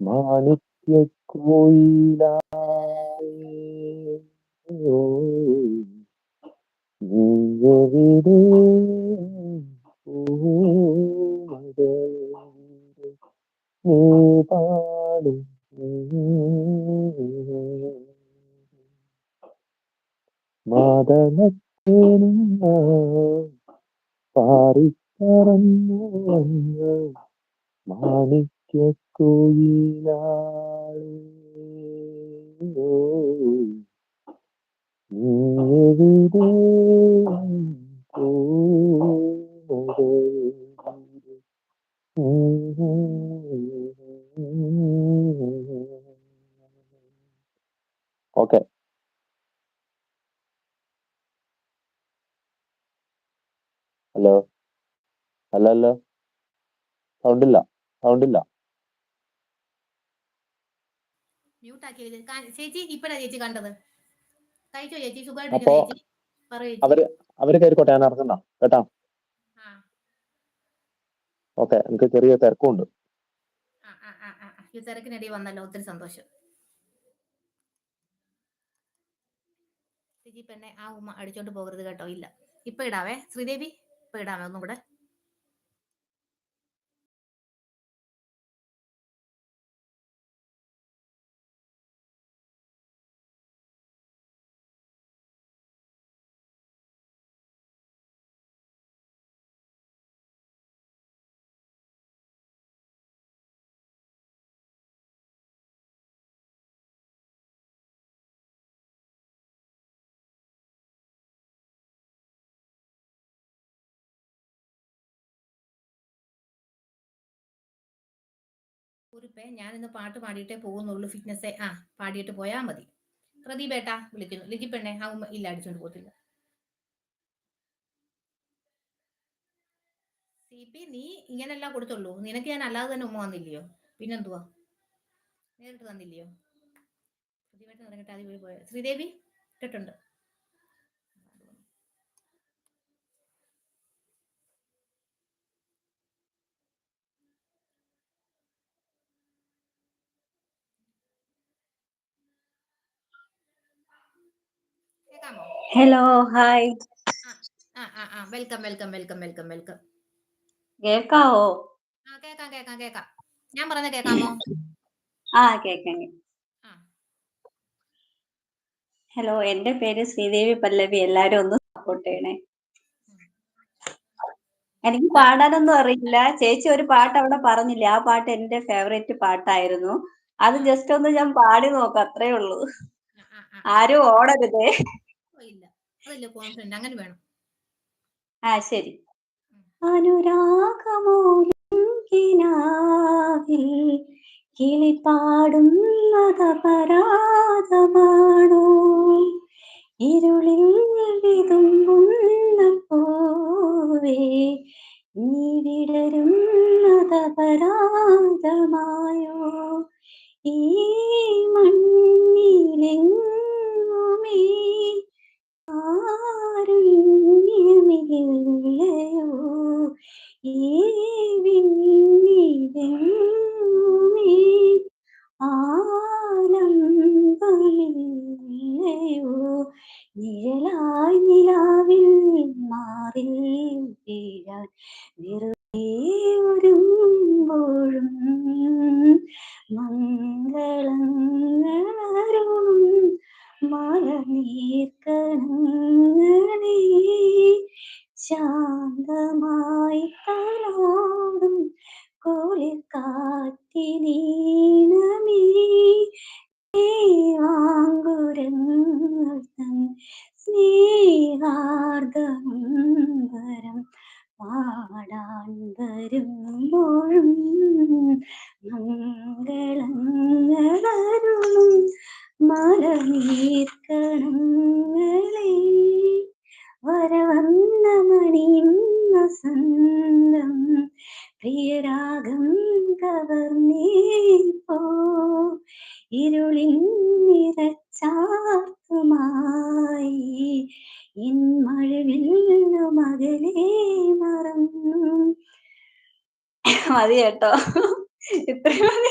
മാണിക്യ കോയിലാ നീയെവിടെ നീ പാറിപ്പറന്നു വന്നു മാണിക്യ കോയിലാളോ നീയെവിടെ ഓക്കെ ഹലോ ഹലോ ഹലോ സൗണ്ടില്ല സൗണ്ടില്ല മ്യൂട്ട് ആക്കി ചേച്ചി ഇപ്പഴാ ചേച്ചി കണ്ടത്. കഴിച്ചോ ചേച്ചി? അപ്പോ സുഖമായിട്ടിരിക്കുന്നു ചേച്ചി? പറയൂ ചേച്ചി. അവർ അവർ കയറിക്കോട്ടെ ഞാൻ ഇറങ്ങുന്ന കേട്ടാ? ആ. ഓക്കെ എനിക്ക് ചെറിയ തിരക്കുണ്ട് ആ ആ ആ ആ ആ. ഈ തിരക്കിനിടയിൽ വന്നല്ലോ ഒത്തിരി സന്തോഷം. ചേച്ചി പെണ്ണെ ആ ഉമ്മ അടിച്ചോണ്ട് പോകരുത് കേട്ടോ. ഇല്ല. ഇപ്പൊ ഇടാവേ. ശ്രീദേവി ഇപ്പൊ ഇടാമേ ഒന്നും കൂടെ കുറിപ്പേ ഞാനിന്ന് പാട്ട് പാടിയിട്ടേ പോകുന്നുള്ളൂ. ഫിറ്റ്നസ് ആ പാടിയിട്ട് പോയാൽ മതി. പ്രദീപേട്ടാ വിളിക്കുന്നു. ലിജിപ്പെണ്ണേ പെണ്ണെ ആ ഉമ്മ ഇല്ല അടിച്ചോണ്ട് പോകത്തില്ല. സി പി നീ ഇങ്ങനെല്ലാം കൊടുത്തുള്ളൂ. നിനക്ക് ഞാൻ അല്ലാതെ തന്നെ ഉമ്മ വന്നില്ലയോ? പിന്നെന്തുവാ? നേരിട്ട് തന്നില്ലയോ? പ്രദീപേട്ടൻ ഇറങ്ങട്ടെ അതിൽ പോയി ശ്രീദേവി ഇട്ടിട്ടുണ്ട് കേൾക്കാമോ? Hello hi welcome welcome welcome welcome welcome കേൾക്കാവോ? ആ കേക്കാം കേക്കാം കേക്കാം ഞാൻ പറയുന്നത് കേക്കാമോ ആ കേക്കാം ഹലോ എന്റെ പേര് ശ്രീദേവി പല്ലവി. എല്ലാരും ഒന്ന് സപ്പോർട്ട് ചെയ്യണേ. എനിക്ക് പാടാനൊന്നും അറിയില്ല. ചേച്ചി ഒരു പാട്ട് അവിടെ പറഞ്ഞില്ല? ആ പാട്ട് എന്റെ ഫേവറേറ്റ് പാട്ടായിരുന്നു. അത് ജസ്റ്റ് ഒന്ന് ഞാൻ പാടി നോക്കാം അത്രേ ഉള്ളൂ. ആരും ഓടരുതേ. അതല്ല കോൺഫിഡന്റ് അങ്ങനെ വേണം. ആ ശരി. അനുരാഗമൂലം കിനാവിൽ കിളിപ്പാടുന്നതപരാധമാണോ? ഇരുളിൽ വിതുമ്പുന്ന പൂവേ നീ വിടരുന്നതപരാധമായോ? ഈ മണ്ണിലെങ്ങുമേ വീഴാൻ വെറുതെ ഒരുമ്പോഴും മംഗളങ്ങളും മലനീർക്കണങ്ങളെ ശാന്തമായി തലോടും കോളിൽ കാറ്റിനീണമേ േവാങ്കുരങ്ങൾ തൻ സ്നേഹാർദ്ദമംബരം പാടാൻ വരുമ്പോഴും മംഗളങ്ങളരുളും മലനീർക്കണങ്ങളെ വരവന്ന മണിയും വസന്തം പ്രിയരാഗം കവർന്നേപ്പോ ഇരുളിൻ നിറച്ചാർത്തുമായി ഇൻ മഴവിൽ മകലേ más